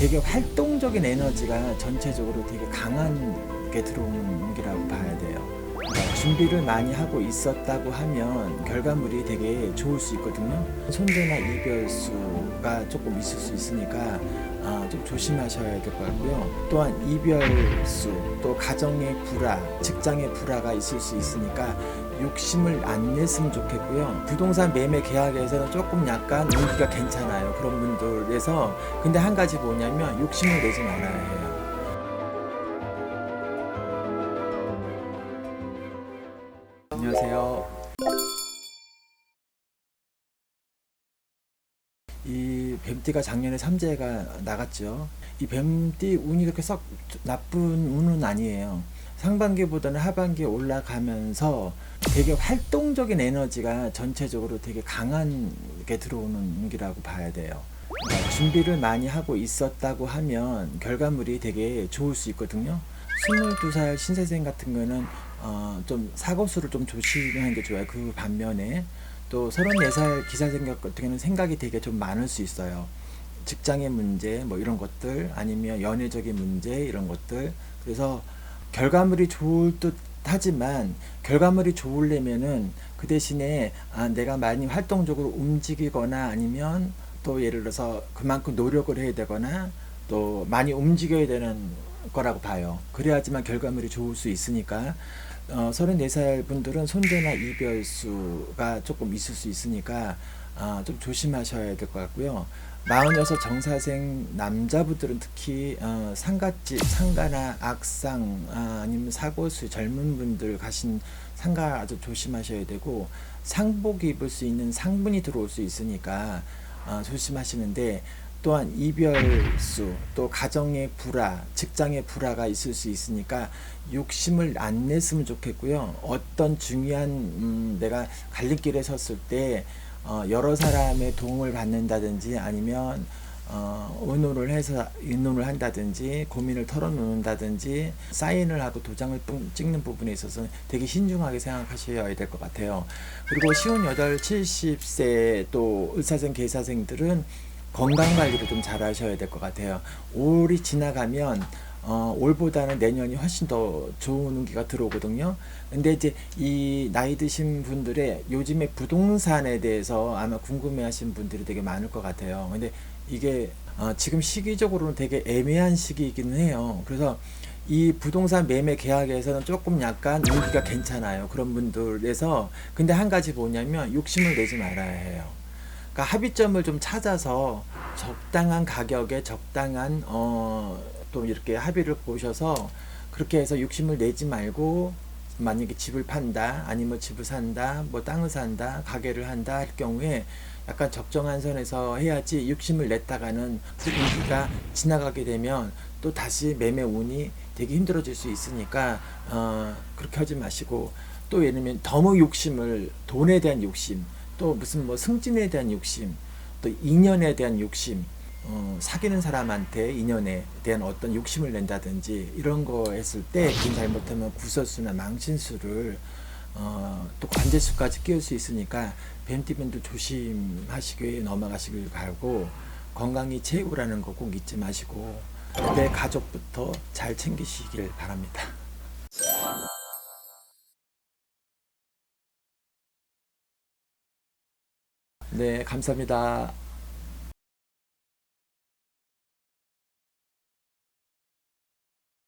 되게 활동적인 에너지가 전체적으로 되게 강하게 들어오는 운기라고 봐야 돼요. 그러니까 준비를 많이 하고 있었다고 하면 결과물이 되게 좋을 수 있거든요. 손재나 이별수가 조금 있을 수 있으니까 아, 좀 조심하셔야 될 것 같고요. 또한 이별수, 또 가정의 불화, 직장의 불화가 있을 수 있으니까 욕심을 안 냈으면 좋겠고요. 부동산 매매 계약에서는 조금 약간 운기가 괜찮아요. 그런 분들에서 근데 한 가지 뭐냐면 욕심을 내지 말아야 해요. 안녕하세요. 이 뱀띠가 작년에 삼재가 나갔죠. 이 뱀띠 운이 그렇게 썩 나쁜 운은 아니에요. 상반기보다는 하반기에 올라가면서 되게 활동적인 에너지가 전체적으로 되게 강하게 들어오는 운기라고 봐야 돼요. 그러니까 준비를 많이 하고 있었다고 하면 결과물이 되게 좋을 수 있거든요. 22살 신세생 같은 거는 어, 좀 사고수를 좀 조심하는 게 좋아요. 그 반면에 또 34살 기사생 같은 경우는 생각이 되게 좀 많을 수 있어요. 직장의 문제 뭐 이런 것들 아니면 연애적인 문제 이런 것들 그래서 결과물이 좋을 듯 하지만 결과물이 좋으려면은 그 대신에 아, 내가 많이 활동적으로 움직이거나 아니면 또 예를 들어서 그만큼 노력을 해야 되거나 또 많이 움직여야 되는 거라고 봐요. 그래야지만 결과물이 좋을 수 있으니까 어, 34살 분들은 손재나 이별수가 조금 있을 수 있으니까 아, 좀 조심하셔야 될 것 같고요. 46 정사생 남자분들은 특히 어, 상가집, 상가나 악상 아, 아니면 사고수 젊은 분들 가신 상가 아주 조심하셔야 되고 상복 입을 수 있는 상분이 들어올 수 있으니까 어, 조심하시는데 또한 이별수 또 가정의 불화 직장의 불화가 있을 수 있으니까 욕심을 안 냈으면 좋겠고요. 어떤 중요한 음, 내가 갈림길에 섰을 때 어, 여러 사람의 도움을 받는다든지 아니면 어, 의논을 해서 의논을 한다든지 고민을 털어놓는다든지 사인을 하고 도장을 뿜- 찍는 부분에 있어서 되게 신중하게 생각하셔야 될 것 같아요. 그리고 시운 8, 70세 또 의사생, 계사생들은 건강 관리를 좀 잘 하셔야 될 것 같아요. 올이 지나가면 어, 올보다는 내년이 훨씬 더 좋은 운기가 들어오거든요. 근데 이제 이 나이 드신 분들의 요즘에 부동산에 대해서 아마 궁금해 하신 분들이 되게 많을 것 같아요. 근데 이게 어, 지금 시기적으로는 되게 애매한 시기이기는 해요. 그래서 이 부동산 매매 계약에서는 조금 약간 운기가 괜찮아요. 그런 분들에서 근데 한 가지 뭐냐면 욕심을 내지 말아야 해요. 그러니까 합의점을 좀 찾아서 적당한 가격에 적당한 어, 또 이렇게 합의를 보셔서 그렇게 해서 욕심을 내지 말고 만약에 집을 판다 아니면 집을 산다 뭐 땅을 산다 가게를 한다 할 경우에 약간 적정한 선에서 해야지 욕심을 냈다가는 그 운기가 지나가게 되면 또 다시 매매 운이 되게 힘들어질 수 있으니까 어, 그렇게 하지 마시고 또 예를 들면 너무 욕심을 돈에 대한 욕심 또 무슨 뭐 승진에 대한 욕심 또 인연에 대한 욕심 어, 사귀는 사람한테 인연에 대한 어떤 욕심을 낸다든지 이런 거 했을 때그 잘못하면 구설수나 망신수를 어, 또 관제수까지 끼울 수 있으니까 뱀띠분들 조심하시길 넘어가시길 바라고 건강이 최고라는 거 꼭 잊지 마시고 내 가족부터 잘 챙기시길 바랍니다. 네, 감사합니다.